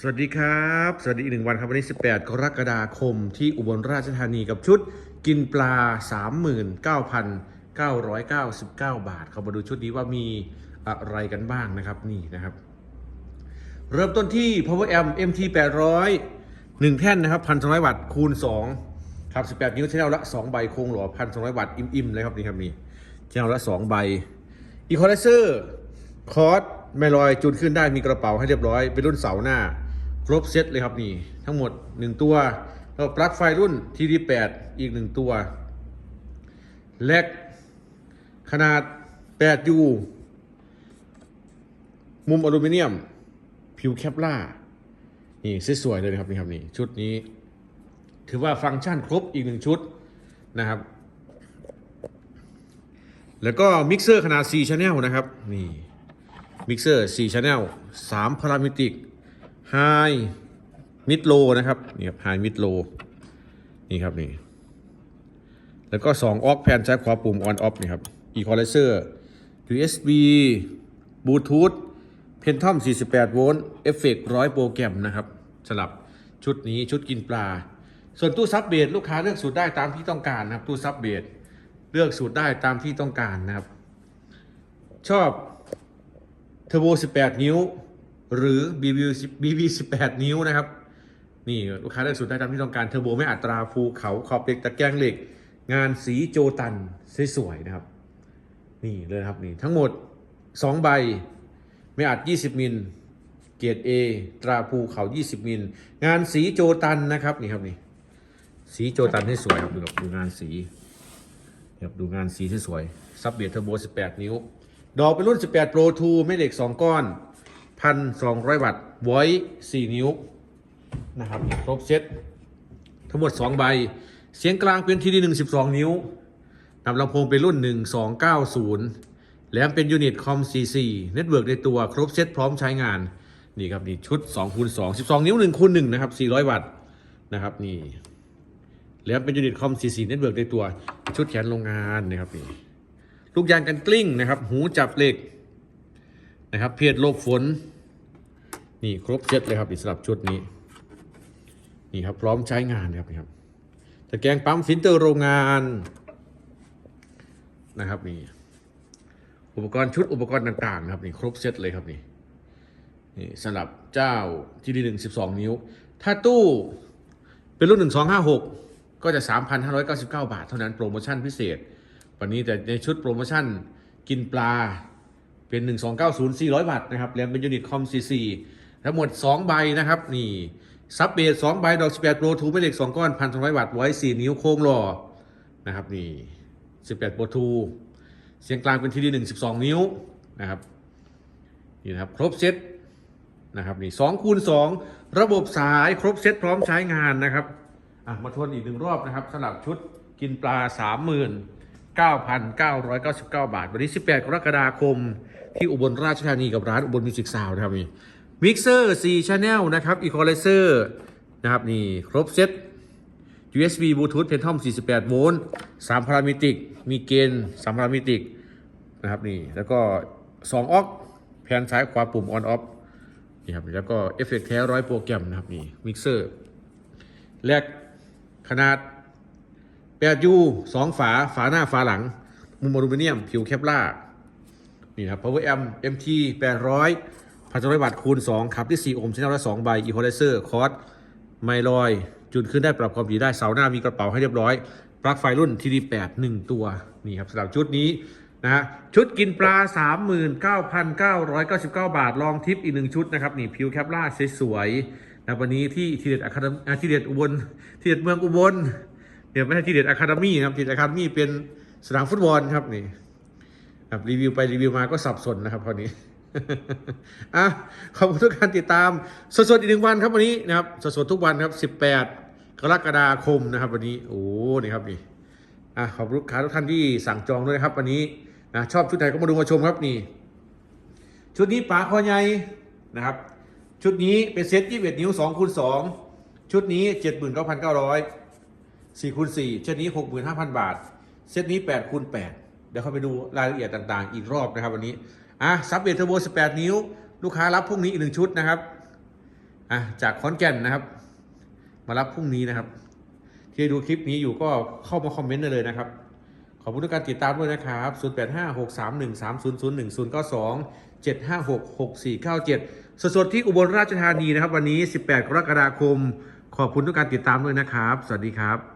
สวัสดีครับ สวัสดีอีกหนึ่งวันครับ วันนี้ 18 กรกฎาคมที่อุบลราชธานีกับชุดกินปลา 39,999 บาทเขามาดูชุดนี้ว่ามีอะไรกันบ้างนะครับนี่นะครับ เริ่มต้นที่ Power Amp MT 800 1 แท่นนะครับ 1,200 วัตต์คูณ 2 ครับ 18 นิ้วชแนลละ 2 ใบโครงหล่อ1,200 วัตต์อิ่มๆเลยครับนี่ครับนี่ชแนลละ 2 ใบอีคอไลเซอร์คอร์ส ไม่ลอยจูนขึ้นได้มีกระเป๋าให้เรียบร้อย เป็นรุ่นเสาหน้า ครบเซตเลยครับนี่ ทั้งหมด 1 ตัว แล้วปลั๊กไฟรุ่น TD8 อีก 1 ตัวแลกขนาด 8U มุมอลูมิเนียม ผิวแคปล่านี่สวยๆเลยนะครับนี่ครับนี่ชุดนี้ ถือว่าฟังก์ชันครบอีกหนึ่งชุดนะครับ แล้วก็มิกเซอร์ขนาด 4 Channel นะครับ นี่ มิกเซอร์4 Channel 3พารามิติก High Mid Low นะครับนี่ครับ High Mid Low นี่ครับนี่แล้วก็ 2 ออกแผ่นซ้ขวาปุ่ม On Off นี่ครับ Equalizer USB Bluetooth Phantom 48 โวลต์เอฟเฟกต์100โปรแกรมนะครับสำหรับชุดนี้ชุดกินปลา ส่วนตู้ซับเบสลูกค้าเลือกสูตรได้ตามที่ต้องการนะครับ ตู้ซับเบสเลือกสูตรได้ตามที่ต้องการนะครับ ชอบ เทอร์โบ 18 นิ้ว หรือ BB BB 18 นิ้วนะครับ นี่ลูกค้าเลือกสูตรได้ตามที่ต้องการเทอร์โบไม่อัตราภูเขาขอบเหล็กตะแกรงเหล็ก งานสีโจตันสวยๆนะครับ นี่เลยครับนี่ทั้งหมด 2 ใบ ไม่อัด 20 มิล เกรด A ตราภูเขา 20 มิล งานสีโจตันนะครับนี่ครับนี่สีโจตันให้สวยครับดูดูงานสีครับดูงานสีที่สวยซับเบียร์เทอร์โบ 18 นิ้ว ดอกเป็นรุ่น 18 Pro 2 ไม่เหล็ก 2 ก้อน 1,200 วัตต์ไว้4นิ้ว นะครับ ครบเซตทั้งหมด 2 ใบ เสียงกลางเป็นทีดี1 12 นิ้วนำลำโพงเป็นรุ่น 1290 แหลมเป็นยูนิตคอม C4 เน็ตเวิร์กในตัวครบเซตพร้อมใช้งาน นี่ครับ นี่ชุด2คูณ2 12 นิ้ว1คูณ1นะครับ 400 วัตต์ นะครับ นี่แหล้วเป็นยูนิตคอม C4 เน็ตเวิร์กในตัว ชุดแขนโรงงานนะครับนี่ ลูกยางกันกลิ้งนะครับ หูจับเหล็กนะครับ เพียรหลบฝน นี่ครบเซตเลยครับสำหรับชุดนี้ นี่ครับพร้อมใช้งานนะครับนี่ครับตะแกรงปั๊มฟิลเตอร์โรงงานนะครับนี่อุปกรณ์ชุดอุปกรณ์ต่างๆนะครับนี่ครบเซตเลยครับนี่นี่สำหรับเจ้าที่ดีหนึ่งสิบสองนิ้ว ถ้าตู้เป็นรุ่น1256ก็จะ3,599บาท เท่านั้นโปรโมชั่นพิเศษ วันนี้แต่ในชุดโปรโมชั่นกินปลาเป็น 1290 400 บาทนะครับแรมเป็นยูนิตคอม C4 ทั้งหมด 2 ใบนะครับ นี่ซับเบส2ใบ ดอก 18 Pro 2ไม่เหล็ก 2 ก้อน 1,200วัตต์ไว้4นิ้วโค้งหล่อนะครับ นี่ 18 Pro 2เสียงกลางเป็นทีดี1 12 นิ้วนะครับ นี่นะครับ ครบเซตนะครับนี่สองคูณสองระบบสายครบเซตพร้อมใช้งานนะครับ อะ มาทวนอีกหนึ่งรอบนะครับสำหรับชุดกินปลา 9,999 บาท วันนี้ 18 กรกฎาคม ที่อุบลราชธานีกับร้านอุบลมิวสิกซาวนะครับนี่มิกเซอร์4 Channel นะครับอีคอไลเซอร์นะครับนี่ครบเซต USB Bluetooth Phantom 48 โวลต์3พารามิติก มีเกณฑ์3พารามิติกนะครับนี่แล้วก็ 2 ออกแผ่นซ้ายขวาปุ่ม on off นี่ครับแล้วก็เอฟเฟกต์แท้ร้อยโปรแกรมนะครับนี่มิกเซอร์แลกขนาด 8U 2 ฝา ฝาหน้าฝาหลัง มุมอลูมิเนียม ผิวแคปล่า นี่ครับ Power Amp MT 800พันร้อยวัตต์คูณ2ขับ ที่ 4 โอห์มชแนลละ2ใบอีโคไลเซอร์คอร์สไมลอย จุดขึ้นได้ปรับความถี่ได้ เสาหน้ามีกระเป๋าให้เรียบร้อย ปลั๊กไฟรุ่น TD8 1 ตัว นี่ครับสำหรับชุดนี้นะฮะชุดกินปลา 39,999 บาท ลองทิปอีกหนึ่งชุดนะครับ นี่ผิวแคปล่าสวยๆนะวันนี้ที่ทีเด็ดอะคาเดมีทีเด็ดอุบลทีเด็ดเมืองอุบล เดี๋ยวไม่ใช่ทีเด็ดอะคาเดมี่ครับทีเด็ดอะคาเดมี่เป็นสนามฟุตบอลครับนี่ครับรีวิวไปรีวิวมาก็สับสนนะครับคราวนี้อะขอบคุณทุกการติดตามสดๆอีกหนึ่งวันครับวันนี้นะครับสดๆทุกวันครับ 18 กรกฎาคมนะครับ วันนี้โอ้นี่ครับนี่อะขอบคุณลูกค้าทุกท่านที่สั่งจองด้วยนะครับ วันนี้นะชอบชุดไหนก็มาดูมาชมครับนี่ ชุดนี้ปลาคอใหญ่นะครับ ชุดนี้เป็นเซ็ต21นิ้ว2คูณ2ชุดนี้ 79,900 4คูณ4เซตนี้65,000บาท เซตนี้8คูณ8เดี๋ยวเข้าไปดูรายละเอียดต่างๆ อีกรอบนะครับวันนี้ อะซับเบทเทอร์โบ18นิ้ว ลูกค้ารับพรุ่งนี้อีกหนึ่งชุดนะครับ อะจากขอนแก่นนะครับ มารับพรุ่งนี้นะครับ ที่ดูคลิปนี้อยู่ก็เข้ามาคอมเมนต์ได้เลยนะครับ ขอบคุณทุกการติดตามด้วยนะครับ0856313001 092 756 6497 สดๆที่อุบลราชธานีนะครับ วันนี้ 18 กรกฎาคม ขอบคุณทุกการติดตามด้วยนะครับ สวัสดีครับ